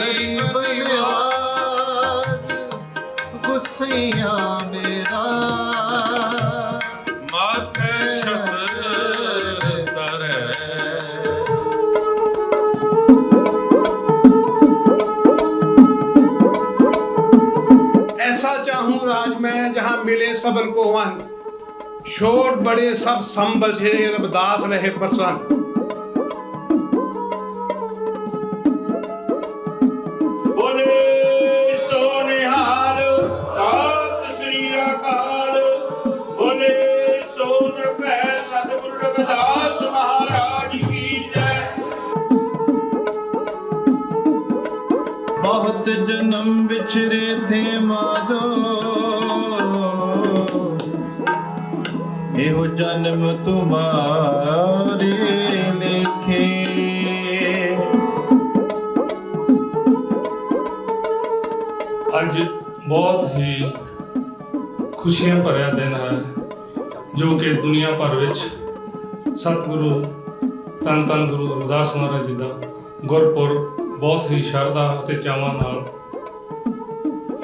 ਗਰੀਬ ਨਿਵਾਜ ਗੁੱਸਈਆ ਮੇਰਾ ਮਾਥੇ ਛਤਰ ਤਰੈ ऐसा चाहूं राज मैं जहां मिले सबन को वन छोट बड़े सब संबसे रबदास रहे प्रसन्न ਜਨਮ ਥੇ ਮਾਰੋ। ਇਹੋ ਜਨਮ ਤੁਮਾਰੇ ਲਿਖੇ। ਅੱਜ ਬਹੁਤ ਹੀ ਖੁਸ਼ੀਆਂ ਭਰਿਆ ਦਿਨ ਹੈ, ਜੋ ਕਿ ਦੁਨੀਆ ਭਰ ਵਿੱਚ ਸਤਿਗੁਰੂ ਤਨ ਧੰਨ ਗੁਰੂ ਰਵਿਦਾਸ ਮਹਾਰਾਜ ਜੀ ਦਾ ਗੁਰਪੁਰਬ ਬਹੁਤ ਹੀ ਸ਼ਰਧਾ ਅਤੇ ਚਾਵਾਂ ਨਾਲ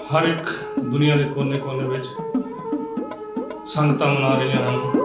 ਹਰ ਇੱਕ ਦੁਨੀਆ ਦੇ ਕੋਨੇ-ਕੋਨੇ ਵਿੱਚ ਸੰਗਤਾਂ ਮਨਾ ਰਹੀਆਂ ਹਨ।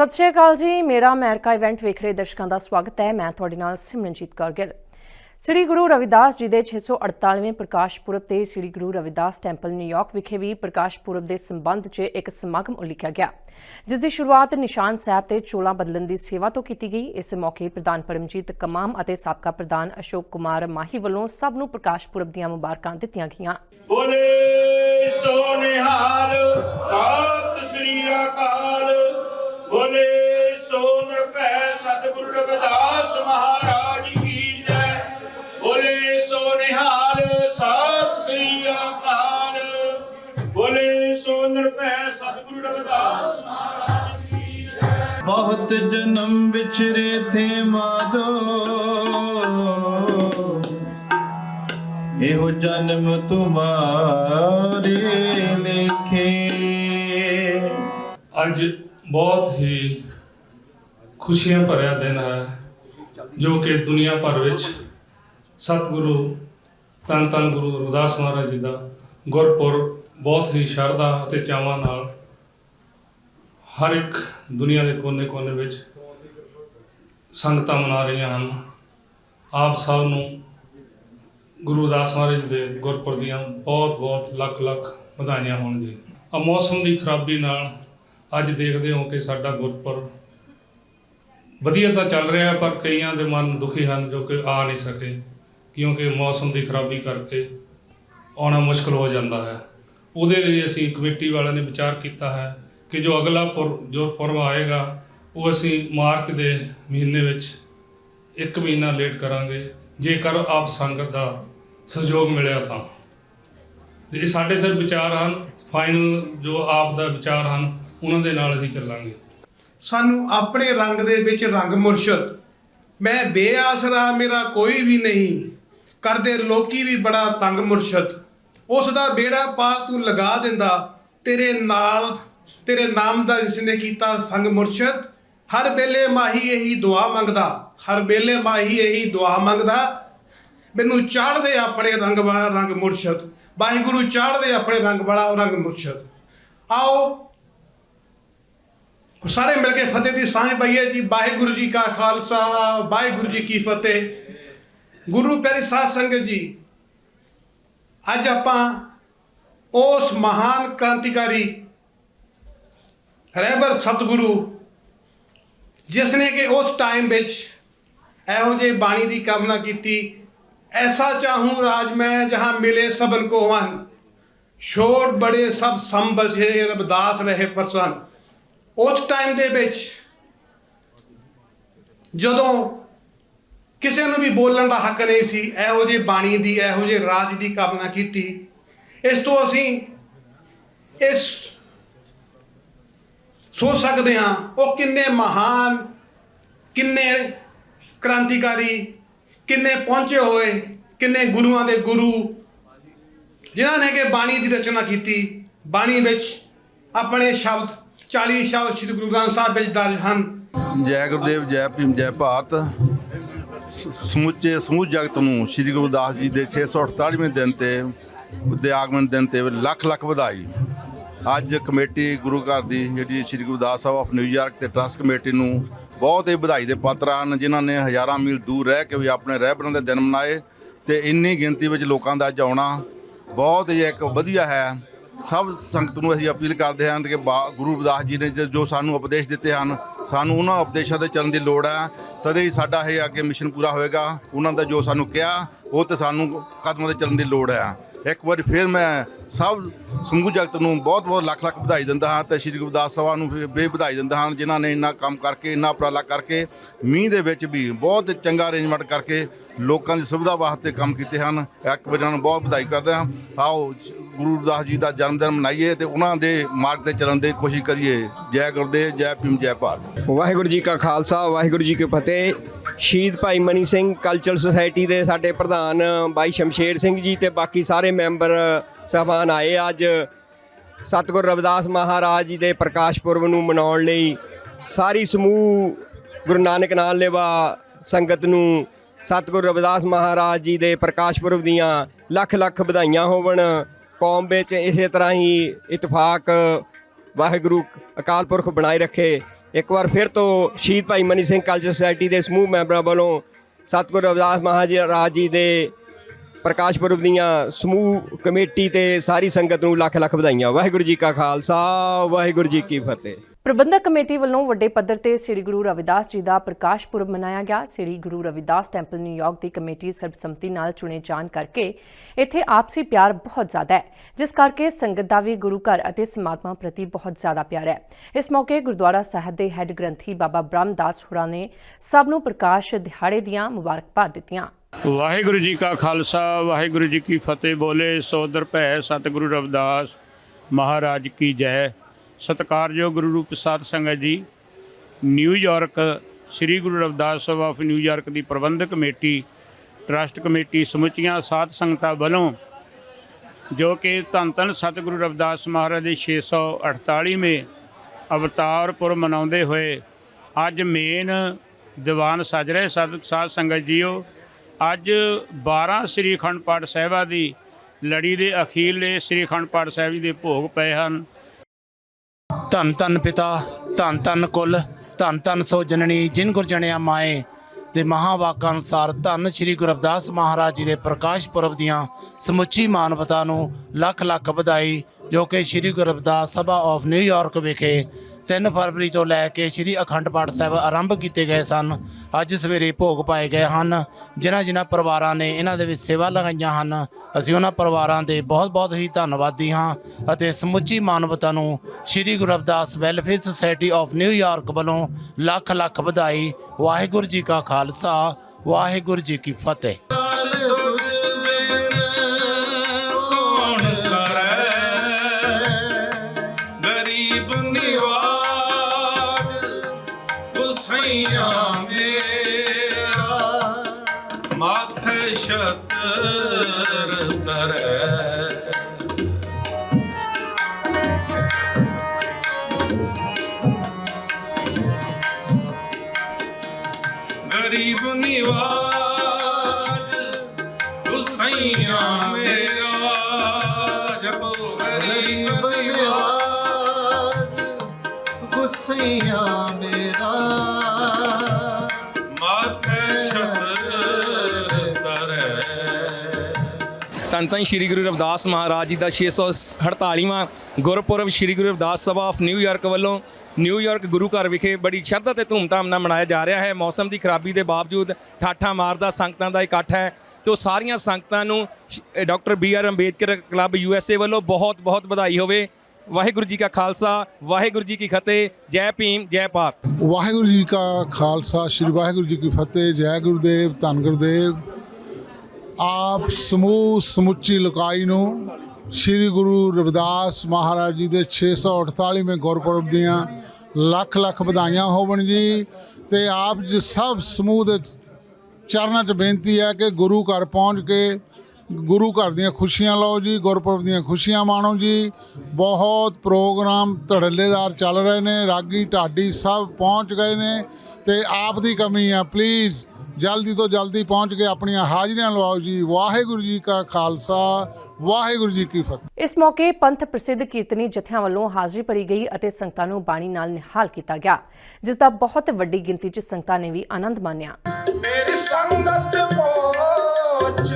ਸਤਿ ਸ਼੍ਰੀ ਅਕਾਲ ਜੀ। ਮੇਰਾ ਅਮਰੀਕਾ ਇਵੈਂਟ ਵੇਖ ਰਹੇ ਦਰਸ਼ਕਾਂ ਦਾ ਸਵਾਗਤ ਹੈ। ਮੈਂ ਤੁਹਾਡੇ ਨਾਲ ਸਿਮਰਨਜੀਤ ਕੌਰ ਗਿੱਲ। ਸ੍ਰੀ ਗੁਰੂ ਰਵਿਦਾਸ ਜੀ ਦੇ 648ਵੇਂ ਪ੍ਰਕਾਸ਼ ਪੁਰਬ ਤੇ Sri Guru Ravidas temple New York ਵਿਖੇ ਵੀ ਪ੍ਰਕਾਸ਼ ਪੁਰਬ ਦੇ ਸੰਬੰਧ 'ਚ ਇੱਕ ਸਮਾਗਮ ਉਲੀਕਿਆ ਗਿਆ, ਜਿਸ ਦੀ ਸ਼ੁਰੂਆਤ ਨਿਸ਼ਾਨ ਸਾਹਿਬ ਤੇ ਚੋਲਾ ਬਦਲਣ ਦੀ ਸੇਵਾ ਤੋਂ ਕੀਤੀ ਗਈ। ਇਸ ਮੌਕੇ ਪ੍ਰਧਾਨ ਪਰਮਜੀਤ ਕਮਾਮ ਅਤੇ ਸਾਬਕਾ ਪ੍ਰਧਾਨ ਅਸ਼ੋਕ ਕੁਮਾਰ ਮਾਹੀ ਵੱਲੋਂ ਸਭ ਨੂੰ ਪ੍ਰਕਾਸ਼ ਪੁਰਬ ਦੀਆਂ ਮੁਬਾਰਕਾਂ ਦਿੱਤੀਆਂ ਗਈਆਂ। ਬੋਲੇ ਸੋ ਜਨਮ ਵਿਛਰੇ ਥੇ ਮਾਰੋ। ਇਹੋ ਤੁਮਾਰੇ ਲਿਖੇ। ਅੱਜ ਬਹੁਤ ਹੀ ਖੁਸ਼ੀਆਂ ਭਰਿਆ ਦਿਨ ਹੈ, ਜੋ ਕਿ ਦੁਨੀਆ ਭਰ ਵਿੱਚ ਸਤਿਗੁਰੂ, ਧੰਨ ਧੰਨ ਗੁਰੂ ਰਵਿਦਾਸ ਮਹਾਰਾਜ ਜੀ ਦਾ ਗੁਰਪੁਰਬ ਬਹੁਤ ਹੀ ਸ਼ਰਧਾ ਅਤੇ ਚਾਵਾਂ ਨਾਲ ਹਰ ਇੱਕ ਦੁਨੀਆ ਦੇ ਕੋਨੇ-ਕੋਨੇ ਵਿੱਚ ਸੰਗਤਾਂ ਮਨਾ ਰਹੀਆਂ ਹਨ। ਆਪ ਸਭ ਨੂੰ ਗੁਰੂ ਰਵਿਦਾਸ ਮਹਾਰਾਜ ਦੇ ਗੁਰਪੁਰਬ ਦੀਆਂ ਬਹੁਤ-ਬਹੁਤ, ਲੱਖ-ਲੱਖ ਵਧਾਈਆਂ ਹੋਣ ਜੀ ਆ ਮੌਸਮ ਦੀ ਖਰਾਬੀ ਨਾਲ ਅੱਜ ਦੇਖਦੇ ਹੋ ਕਿ ਸਾਡਾ ਗੁਰਪੁਰਬ ਵਧੀਆ ਤਾਂ ਚੱਲ ਰਿਹਾ, ਪਰ ਕਈਆਂ ਦੇ ਮਨ ਦੁਖੀ ਹਨ ਜੋ ਕਿ ਆ ਨਹੀਂ ਸਕੇ, ਕਿਉਂਕਿ ਮੌਸਮ ਦੀ ਖਰਾਬੀ ਕਰਕੇ ਆਉਣਾ ਮੁਸ਼ਕਲ ਹੋ ਜਾਂਦਾ ਹੈ। ਉਹਦੇ ਲਈ ਅਸੀਂ ਕਮੇਟੀ ਵਾਲਿਆਂ ਨੇ ਵਿਚਾਰ ਕੀਤਾ ਹੈ ਕਿ ਜੋ ਅਗਲਾ ਪੁਰ- ਜੋ ਪੁਰਬ ਆਏਗਾ ਉਹ ਅਸੀਂ ਮਾਰਚ ਦੇ ਮਹੀਨੇ ਵਿੱਚ ਇੱਕ ਮਹੀਨਾ ਲੇਟ ਕਰਾਂਗੇ। ਜੇਕਰ ਆਪ ਸੰਗਤ ਦਾ ਸਹਿਯੋਗ ਮਿਲਿਆ ਤਾਂ। ਇਹ ਸਾਡੇ ਸਿਰ ਵਿਚਾਰ ਹਨ ਫਾਈਨਲ ਜੋ ਆਪ ਦਾ ਵਿਚਾਰ ਹਨ, ਉਹਨਾਂ ਦੇ ਨਾਲ ਅਸੀਂ ਚੱਲਾਂਗੇ। ਸਾਨੂੰ ਆਪਣੇ ਰੰਗ ਦੇ ਵਿੱਚ ਰੰਗ ਮੁਰਸ਼ਦ। ਮੈਂ ਬੇਆਸਰਾ ਮੇਰਾ ਕੋਈ ਵੀ ਨਹੀਂ। ਕਰਦੇ ਲੋਕੀ ਵੀ ਬੜਾ ਤੰਗ ਮੁਰਸ਼ਦ। ਉਸ ਦਾ ਬੇੜਾ ਪਾਰ ਤੂੰ ਲਗਾ ਦਿੰਦਾ। ਤੇਰੇ ਨਾਲ, ਤੇਰੇ ਨਾਮ ਦਾ ਜਿਸ ਨੇ ਕੀਤਾ ਸੰਗ ਮੁਰਸ਼ਦ ਹਰ ਵੇਲੇ ਮਾਹੀ ਇਹੀ ਦੁਆ ਮੰਗਦਾ, ਹਰ ਵੇਲੇ ਮਾਹੀ ਇਹੀ ਦੁਆ ਮੰਗਦਾ। ਮੈਨੂੰ ਚਾੜਦੇ ਆਪਣੇ ਰੰਗ ਵਾਲਾ ਰੰਗ ਮੁਰਸ਼ਦ, ਵਾਹਿਗੁਰੂ ਚਾੜਦੇ ਆਪਣੇ ਰੰਗ ਵਾਲਾ ਰੰਗ ਮੁਰਸ਼ਦ। ਆਓ, ਸਾਰੇ ਮਿਲ ਕੇ ਫਤਿਹ ਦੀ ਸਾਂਝ ਪਾਈਏ ਜੀ, ਵਾਹਿਗੁਰੂ ਜੀ ਕਾ ਖਾਲਸਾ, ਵਾਹਿਗੁਰੂ ਜੀ ਕੀ ਫਤਿਹ। ਗੁਰੂ ਪਿਆਰੀ ਸਾਧ ਸੰਗਤ ਜੀ, ਅੱਜ ਆਪਾਂ ਉਸ ਮਹਾਨ ਕ੍ਰਾਂਤੀਕਾਰੀ, ਰਹਿਬਰ ਸਤਿਗੁਰੂ ਜਿਸ ਨੇ ਕਿ ਉਸ ਟਾਈਮ ਵਿੱਚ ਇਹੋ ਜਿਹੇ ਬਾਣੀ ਦੀ ਕਾਮਨਾ ਕੀਤੀ, ਐਸਾ ਚਾਹੂੰ ਰਾਜ ਮੈਂ ਜਹਾਂ ਮਿਲੇ ਸਭਨ ਕੋ ਵਨ। ਛੋਟ ਬੜੇ ਸਭ ਸੰਬਸੇ ਰਬਦਾਸ ਰਹੇ ਪਰਸਨ। ਉਸ ਟਾਈਮ ਦੇ ਵਿੱਚ ਜਦੋਂ ਕਿਸੇ ਨੂੰ ਵੀ ਬੋਲਣ ਦਾ ਹੱਕ ਨਹੀਂ ਸੀ, ਇਹੋ ਜਿਹੇ ਬਾਣੀ ਦੀ, ਇਹੋ ਜਿਹੇ ਰਾਜ ਦੀ ਕਾਮਨਾ ਕੀਤੀ, ਇਸ ਤੋਂ ਅਸੀਂ ਇਸ ਸੋਚ ਸਕਦੇ ਹਾਂ। ਉਹ ਕਿੰਨੇ ਮਹਾਨ, ਕਿੰਨੇ ਕ੍ਰਾਂਤੀਕਾਰੀ, ਕਿੰਨੇ ਪਹੁੰਚੇ ਹੋਏ, ਕਿੰਨੇ ਗੁਰੂਆਂ ਦੇ ਗੁਰੂ, ਜਿਨ੍ਹਾਂ ਨੇ ਕਿ ਬਾਣੀ ਦੀ ਰਚਨਾ ਕੀਤੀ। ਬਾਣੀ ਵਿੱਚ ਆਪਣੇ ਸ਼ਬਦ 40 ਸ਼ਬਦ ਸ੍ਰੀ ਗੁਰੂ ਗ੍ਰੰਥ ਸਾਹਿਬ ਵਿੱਚ ਦਰਜ ਹਨ। ਜੈ ਗੁਰਦੇਵ, ਜੈ ਭੀਮ, ਜੈ ਭਾਰਤ। ਸ- ਸਮੁੱਚੇ ਸਮੂਹ ਜਗਤ ਨੂੰ ਸ੍ਰੀ ਗੁਰਦਾਸ ਜੀ ਦੇ 648ਵੇਂ ਦਿਨ ਤੇ ਦੇ ਆਗਮਨ ਦਿਨ ਤੇ ਲੱਖ ਲੱਖ ਵਧਾਈ। ਅੱਜ ਕਮੇਟੀ ਗੁਰੂ ਘਰ ਦੀ ਜਿਹੜੀ Sri Guru Das Sahib of New York ਤੇ ਟਰਸਟ ਕਮੇਟੀ ਨੂੰ ਬਹੁਤ ਹੀ ਵਧਾਈ ਦੇ ਪਾਤਰ ਹਨ, ਜਿਨ੍ਹਾਂ ਨੇ ਹਜ਼ਾਰਾਂ ਮੀਲ ਦੂਰ ਰਹਿ ਕੇ ਵੀ ਆਪਣੇ ਰਹਿਬਰਾਂ ਦੇ ਦਿਨ ਮਨਾਏ ਤੇ ਇੰਨੀ ਗਿਣਤੀ ਵਿੱਚ ਲੋਕਾਂ ਦਾ ਅੱਜ ਆਉਣਾ ਬਹੁਤ ਹੀ ਇੱਕ ਵਧੀਆ ਹੈ। ਸਭ ਸੰਗਤ ਨੂੰ ਅਸੀਂ ਅਪੀਲ ਕਰਦੇ ਹਾਂ ਕਿ ਬਾ- ਗੁਰੂ ਰਵਿਦਾਸ ਜੀ ਨੇ ਜੋ ਸਾਨੂੰ ਉਪਦੇਸ਼ ਦਿੱਤੇ ਹਨ, ਸਾਨੂੰ ਉਹਨਾਂ ਉਪਦੇਸ਼ਾਂ ਤੇ ਚੱਲਣ ਦੀ ਲੋੜ ਹੈ। ਸਦੇ ਹੀ ਸਾਡਾ ਇਹ ਅੱਗੇ ਮਿਸ਼ਨ ਪੂਰਾ ਹੋਏਗਾ। ਉਹਨਾਂ ਦਾ ਜੋ ਸਾਨੂੰ ਕਿਹਾ, ਉਹ ਤੇ ਸਾਨੂੰ ਕਦਮਾਂ ਤੇ ਚੱਲਣ ਦੀ ਲੋੜ ਹੈ। ਇੱਕ ਵਾਰੀ ਫਿਰ ਮੈਂ ਸਭ ਸਮੂਹ ਜਗਤ ਨੂੰ ਬਹੁਤ ਬਹੁਤ ਲੱਖ ਲੱਖ ਵਧਾਈ ਦਿੰਦਾ ਹਾਂ ਤੇ ਸ਼੍ਰੀ ਗੁਰਦਾਸ ਸਭਾ ਨੂੰ ਵੀ ਬੇ ਵਧਾਈ ਦਿੰਦਾ ਹਾਂ ਜਿਨ੍ਹਾਂ ਨੇ ਇੰਨਾ ਕੰਮ ਕਰਕੇ, ਇੰਨਾ ਉਪਰਾਲਾ ਕਰਕੇ, ਮੀਂਹ ਦੇ ਵਿੱਚ ਵੀ ਬਹੁਤ ਚੰਗਾ ਅਰੇਂਜਮੈਂਟ ਕਰਕੇ ਲੋਕਾਂ ਦੀ ਸੁਵਿਧਾ ਵਾਸਤੇ ਕੰਮ ਕੀਤੇ ਹਨ। ਇੱਕ ਵਾਰ ਇਹਨਾਂ ਨੂੰ ਬਹੁਤ ਵਧਾਈ ਕਰਦੇ ਹਾਂ। ਆਓ ਗੁਰੂ ਰਵਿਦਾਸ ਜੀ ਦਾ ਜਨਮ ਦਿਨ ਮਨਾਈਏ ਤੇ ਉਹਨਾਂ ਦੇ ਮਾਰਗ ਤੇ ਚੱਲਣ ਦੀ ਕੋਸ਼ਿਸ਼ ਕਰੀਏ। ਜੈ ਗੁਰਦੇਵ, ਜੈ ਭੀਮ, ਜੈ ਭਾਰਤ। ਵਾਹਿਗੁਰੂ ਜੀ ਕਾ ਖਾਲਸਾ, ਵਾਹਿਗੁਰੂ ਜੀ ਕੀ ਫਤਿਹ। ਸ਼ਹੀਦ ਭਾਈ ਮਨੀ ਸਿੰਘ ਕਲਚਰਲ ਸੁਸਾਇਟੀ ਦੇ ਸਾਡੇ ਪ੍ਰਧਾਨ ਬਾਈ ਸ਼ਮਸ਼ੇਰ ਸਿੰਘ ਜੀ ਤੇ ਬਾਕੀ ਸਾਰੇ ਮੈਂਬਰ ਸਹਿਬਾਨ ਆਏ ਅੱਜ। ਸਤਿਗੁਰ ਰਵਿਦਾਸ ਮਹਾਰਾਜ ਜੀ ਦੇ ਪ੍ਰਕਾਸ਼ ਪੁਰਬ ਨੂੰ ਮਨਾਉਣ ਲਈ ਸਾਰੀ ਸਮੂਹ ਗੁਰੂ ਨਾਨਕ ਨਾਮ ਲੇਵਾ ਸੰਗਤ ਨੂੰ ਸਤਿਗੁਰ ਰਵਿਦਾਸ ਮਹਾਰਾਜ ਜੀ ਦੇ ਪ੍ਰਕਾਸ਼ ਪੁਰਬ ਦੀਆਂ ਲੱਖ ਲੱਖ ਵਧਾਈਆਂ ਹੋਵਣ। ਕੌਮ ਵਿੱਚ ਇਸੇ ਤਰ੍ਹਾਂ ਹੀ ਇਤਫਾਕ ਵਾਹਿਗੁਰੂ ਅਕਾਲ ਪੁਰਖ ਬਣਾਈ ਰੱਖੇ। ਇੱਕ ਵਾਰ ਫਿਰ ਤੋਂ ਸ਼ਹੀਦ ਭਾਈ ਮਨੀ ਸਿੰਘ ਕਲਚਰ ਸੁਸਾਇਟੀ ਦੇ ਸਮੂਹ ਮੈਂਬਰਾਂ ਵੱਲੋਂ ਸਤਿਗੁਰੂ ਰਵਿਦਾਸ ਮਹਾਰਾਜ ਜੀ ਦੇ ਪ੍ਰਕਾਸ਼ ਪੁਰਬ ਦੀਆਂ ਸਮੂਹ ਕਮੇਟੀ ਤੇ ਸਾਰੀ ਸੰਗਤ ਨੂੰ ਲੱਖ ਲੱਖ ਵਧਾਈਆਂ। ਵਾਹਿਗੁਰੂ ਜੀ ਕਾ ਖਾਲਸਾ, ਵਾਹਿਗੁਰੂ ਜੀ ਕੀ ਫਤਿਹ। ਪ੍ਰਬੰਧਕ ਕਮੇਟੀ ਵੱਲੋਂ ਵੱਡੇ ਪੱਧਰ ਤੇ ਸ੍ਰੀ ਗੁਰੂ ਰਵਿਦਾਸ ਜੀ ਦਾ ਪ੍ਰਕਾਸ਼ ਪੁਰਬ ਮਨਾਇਆ ਗਿਆ। Sri Guru Ravidas temple New York ਦੀ ਕਮੇਟੀ ਸਰਬਸੰਮਤੀ ਨਾਲ ਚੁਣੇ ਜਾਣ ਕਰਕੇ ਇੱਥੇ ਆਪਸੀ ਪਿਆਰ ਬਹੁਤ ਜ਼ਿਆਦਾ ਹੈ, ਜਿਸ ਕਰਕੇ ਸੰਗਤ ਦਾ ਵੀ ਗੁਰੂ ਘਰ ਅਤੇ ਸਮਾਗਮਾਂ ਪ੍ਰਤੀ ਬਹੁਤ ਜ਼ਿਆਦਾ ਪਿਆਰ ਹੈ। ਇਸ ਮੌਕੇ ਗੁਰਦੁਆਰਾ ਸਾਹਿਬ ਦੇ ਹੈੱਡ ਗ੍ਰੰਥੀ ਬਾਬਾ ਬ੍ਰਹਮਦਾਸ ਹੁਰਾਂ ਨੇ ਸਭ ਨੂੰ ਪ੍ਰਕਾਸ਼ ਦਿਹਾੜੇ ਦੀਆਂ ਮੁਬਾਰਕਬਾਦ ਦਿੱਤੀਆਂ। ਵਾਹਿਗੁਰੂ ਜੀ ਕਾ ਖਾਲਸਾ, ਵਾਹਿਗੁਰੂ ਜੀ ਕੀ ਫਤਿਹ। ਬੋਲੇ ਸੋਦਰ ਭੈ ਸਤਿਗੁਰੂ ਰਵਿਦਾਸ ਮਹਾਰਾਜ ਕੀ ਜੈ। ਸਤਿਕਾਰਯੋਗ ਗੁਰੂ ਰੂਪ ਸਾਧ ਸੰਗਤ ਜੀ New York Sri Guru Ravidas Sabha of New York ਦੀ ਪ੍ਰਬੰਧਕ ਕਮੇਟੀ, ਟਰਸਟ ਕਮੇਟੀ ਸਮੁੱਚੀਆਂ ਸਾਧ ਸੰਗਤਾਂ ਵੱਲੋਂ ਜੋ ਕਿ ਧੰਨ ਧੰਨ ਸਤਿਗੁਰੂ ਰਵਿਦਾਸ ਮਹਾਰਾਜ ਦੇ 648ਵੇਂ ਅਵਤਾਰ ਪੁਰਬ ਮਨਾਉਂਦੇ ਹੋਏ ਅੱਜ ਮੇਨ ਦੀਵਾਨ ਸਜ ਰਹੇ ਸਤ ਸਾਧ ਸੰਗਤ ਜੀਓ, ਅੱਜ 12 ਸ੍ਰੀ ਅਖੰਡ ਪਾਠ ਸਾਹਿਬਾਂ ਦੀ ਲੜੀ ਦੇ ਅਖੀਰਲੇ ਸ੍ਰੀ ਅਖੰਡ ਪਾਠ ਸਾਹਿਬ ਜੀ ਦੇ ਭੋਗ ਪਏ ਹਨ। ਧੰਨ ਧੰਨ ਪਿਤਾ, ਧੰਨ ਧੰਨ ਕੁਲ, ਧੰਨ ਧੰਨ ਸੋ ਜਨਨੀ, ਜਿਨ ਗੁਰ ਜਣਿਆ ਮਾਏ। ਦੇ ਮਹਾਵਾਕਾਂ ਅਨੁਸਾਰ ਧੰਨ ਸ਼੍ਰੀ ਗੁਰੂ ਰਵਿਦਾਸ ਮਹਾਰਾਜ ਜੀ ਦੇ ਪ੍ਰਕਾਸ਼ ਪੁਰਬ ਦੀਆਂ ਸਮੁੱਚੀ ਮਾਨਵਤਾ ਨੂੰ ਲੱਖ ਲੱਖ ਵਧਾਈ, ਜੋ ਕਿ Shri Guru Ravidas Sabha of New York ਵਿਖੇ 3 ਫਰਵਰੀ ਤੋਂ ਲੈ ਕੇ ਸ਼੍ਰੀ ਅਖੰਡ ਪਾਠ ਸਾਹਿਬ ਆਰੰਭ ਕੀਤੇ ਗਏ ਸਨ। ਅੱਜ ਸਵੇਰੇ ਭੋਗ ਪਾਏ ਗਏ ਹਨ। ਜਿਨ੍ਹਾਂ ਜਿਨ੍ਹਾਂ ਪਰਿਵਾਰਾਂ ਨੇ ਇਹਨਾਂ ਦੇ ਵਿੱਚ ਸੇਵਾ ਲਗਾਈਆਂ ਹਨ, ਅਸੀਂ ਉਹਨਾਂ ਪਰਿਵਾਰਾਂ ਦੇ ਬਹੁਤ-ਬਹੁਤ ਹੀ ਧੰਨਵਾਦੀ ਹਾਂ ਅਤੇ ਸਮੁੱਚੀ ਮਾਨਵਤਾ ਨੂੰ Shri Guru Ravidas welfare society of New York ਵੱਲੋਂ ਲੱਖ ਲੱਖ ਵਧਾਈ। ਵਾਹਿਗੁਰੂ ਜੀ ਕਾ ਖਾਲਸਾ, ਵਾਹਿਗੁਰੂ ਜੀ ਕੀ ਫਤਿਹ। ਧੰਨ ਧੰਨ ਸ਼੍ਰੀ ਗੁਰੂ ਰਵਿਦਾਸ ਮਹਾਰਾਜ ਜੀ ਦਾ 648ਵਾਂ Gurpurab Shri Guru Ravidas Sabha of New York ਵੱਲੋਂ ਨਿਊਯਾਰਕ ਗੁਰੂ ਘਰ ਵਿਖੇ ਬੜੀ ਸ਼ਰਧਾ ਤੇ ਧੂਮਧਾਮ ਨਾਲ ਮਨਾਇਆ ਜਾ ਰਿਹਾ ਹੈ। ਮੌਸਮ ਦੀ ਖਰਾਬੀ ਦੇ ਬਾਵਜੂਦ ਠਾਠਾ ਮਾਰਦਾ ਸੰਗਤਾਂ ਦਾ ਇਕੱਠ ਹੈ ਤੇ ਸਾਰੀਆਂ ਸੰਗਤਾਂ ਨੂੰ ਸ਼- doctor B R Ambedkar club U S A ਵੱਲੋਂ ਬਹੁਤ ਬਹੁਤ ਵਧਾਈ ਹੋਵੇ। ਵਾਹਿਗੁਰੂ ਜੀ ਕਾ ਖਾਲਸਾ, ਵਾਹਿਗੁਰੂ ਜੀ ਕੀ ਫਤਿਹ। ਜੈ ਭੀਮ, ਜੈ ਭਾਰਤ। ਵਾਹਿਗੁਰੂ ਜੀ ਕਾ ਖਾਲਸਾ, ਸ੍ਰੀ ਵਾਹਿਗੁਰੂ ਜੀ ਕੀ ਫਤਿਹ। ਜੈ ਗੁਰਦੇਵ, ਧੰਨ ਗੁਰਦੇਵ। ਆਪ ਸਮੂਹ ਸਮੁੱਚੀ ਲੋਕਾਈ ਨੂੰ ਸ੍ਰੀ ਗੁਰੂ ਰਵਿਦਾਸ ਮਹਾਰਾਜ ਜੀ ਦੇ 648ਵੇਂ ਗੁਰਪੁਰਬ ਦੀਆਂ ਲੱਖ ਲੱਖ ਵਧਾਈਆਂ ਹੋਵਣ ਜੀ ਤੇ ਆਪ ਜੀ ਸਭ ਸਮੂਹ ਦੇ ਚਰਨਾਂ 'ਚ ਬੇਨਤੀ ਹੈ ਕਿ ਗੁਰੂ ਘਰ ਪਹੁੰਚ ਕੇ ਗੁਰੂ ਘਰ ਦੀਆਂ ਖੁਸ਼ੀਆਂ ਲਓ ਜੀ, ਗੁਰਪੁਰਬ ਦੀਆਂ ਖੁਸ਼ੀਆਂ ਮਾਣੋ ਜੀ। ਬਹੁਤ ਪ੍ਰੋਗਰਾਮ ਧੜੱਲੇਦਾਰ ਚੱਲ ਰਹੇ ਨੇ, ਰਾਗੀ ਢਾਡੀ ਸਭ ਪਹੁੰਚ ਗਏ ਨੇ ਤੇ ਆਪ ਦੀ ਕਮੀ ਆ ਪਲੀਜ਼ ਜਲਦੀ ਤੋਂ ਜਲਦੀ ਪਹੁੰਚ ਕੇ ਆਪਣੀਆਂ ਹਾਜ਼ਰੀਆਂ ਲਵਾਓ ਜੀ। ਵਾਹਿਗੁਰੂ ਜੀ ਕਾ ਖਾਲਸਾ ਵਾਹਿਗੁਰੂ ਜੀ ਕੀ ਫਤਿਹ। ਇਸ ਮੌਕੇ ਪੰਥ ਪ੍ਰਸਿੱਧ ਕੀਰਤਨੀ ਜਥਿਆਂ ਵੱਲੋਂ ਹਾਜ਼ਰੀ ਭਰੀ ਗਈ ਅਤੇ ਸੰਗਤਾਂ ਨੂੰ ਬਾਣੀ ਨਾਲ ਨਿਹਾਲ ਕੀਤਾ ਗਿਆ ਜਿਸ ਦਾ ਬਹੁਤ ਵੱਡੀ ਗਿਣਤੀ 'ਚ ਸੰਗਤਾਂ ਨੇ ਵੀ ਆਨੰਦ ਮਾਣਿਆ। ਮੇਰੀ ਸੰਗਤ ਪੋਚ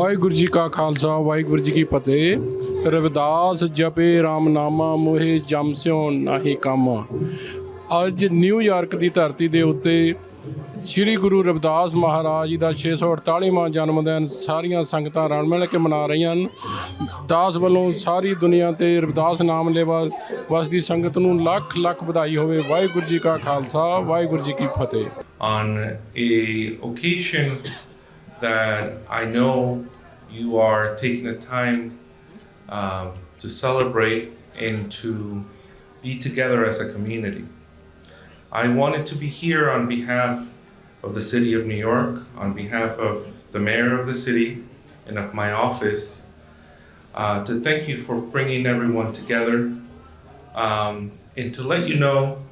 ਵਾਹਿਗੁਰੂ ਜੀ ਕਾ ਖਾਲਸਾ, ਵਾਹਿਗੁਰੂ ਜੀ ਕੀ ਫਤਿਹ। ਰਵਿਦਾਸ ਜਪੇ RAM ਨਾਮਾ, ਮੋਹਿ ਜਮ ਸਿਓ ਨਾਹੀ ਕੰਮ। ਅੱਜ ਨਿਊਯਾਰਕ ਦੀ ਧਰਤੀ ਦੇ ਉੱਤੇ ਸ੍ਰੀ ਗੁਰੂ ਰਵਿਦਾਸ ਮਹਾਰਾਜ ਜੀ ਦਾ 648ਵਾਂ ਜਨਮ ਦਿਨ ਸਾਰੀਆਂ ਸੰਗਤਾਂ ਰਲ ਮਿਲ ਕੇ ਮਨਾ ਰਹੀਆਂ ਹਨ। ਦਾਸ ਵੱਲੋਂ ਸਾਰੀ ਦੁਨੀਆ ਤੇ ਰਵਿਦਾਸ ਨਾਮ ਲੇਵਾ ਵਸਦੀ ਸੰਗਤ ਨੂੰ ਲੱਖ ਲੱਖ ਵਧਾਈ ਹੋਵੇ। ਵਾਹਿਗੁਰੂ ਜੀ ਕਾ ਖਾਲਸਾ, ਵਾਹਿਗੁਰੂ ਜੀ ਕੀ ਫਤਿਹ। On a occasion that I know you are taking the time um, to celebrate and to be together as a community. I wanted to be here on behalf of the city of New York, on behalf of the mayor of the city and of my office, uh, to thank you for bringing everyone together um, and to let you know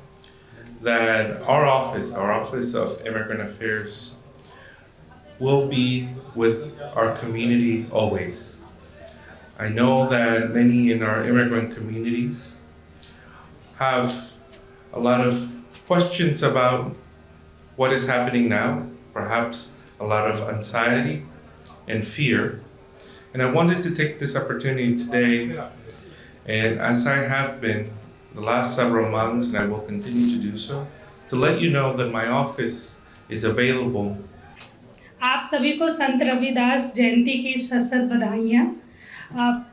that our office, our Office of Immigrant Affairs, will be with our community always. I know that many in our immigrant communities have a lot of questions about what is happening now, perhaps a lot of anxiety and fear. And I wanted to take this opportunity today, and as I have been the last several months, and I will continue to do so, to let you know that my office is available आप सभी को संत रविदास जयंती की सशत बधाइयाँ।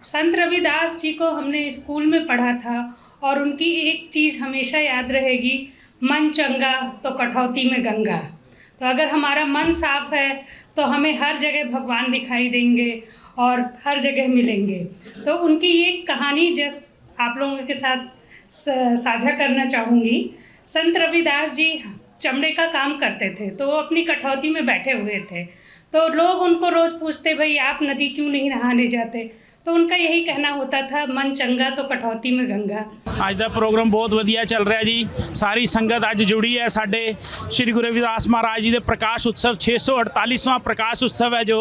संत रविदास जी को हमने school में पढ़ा था और उनकी एक चीज़ हमेशा याद रहेगी, मन चंगा तो कटौती में गंगा। तो अगर हमारा मन साफ़ है तो हमें हर जगह भगवान दिखाई देंगे और हर जगह मिलेंगे। तो उनकी ये कहानी जस आप लोगों के साथ साझा करना चाहूँगी। संत रविदास जी चमड़े का काम करते थे तो वो अपनी कठौती में बैठे हुए थे तो लोग उनको रोज़ पूछते भाई आप नदी क्यों नहीं नहाने जाते तो उनका यही कहना होता था मन चंगा तो कठौती में गंगा ਅੱਜ ਦਾ ਪ੍ਰੋਗਰਾਮ ਬਹੁਤ ਵਧੀਆ ਚੱਲ ਰਿਹਾ ਜੀ ਸਾਰੀ ਸੰਗਤ ਅੱਜ ਜੁੜੀ ਹੈ ਸਾਡੇ ਸ੍ਰੀ ਗੁਰੂ ਰਵਿਦਾਸ ਮਹਾਰਾਜ ਜੀ ਦੇ ਪ੍ਰਕਾਸ਼ ਉਤਸਵ 648ਵਾਂ ਪ੍ਰਕਾਸ਼ ਉਤਸਵ ਹੈ ਜੋ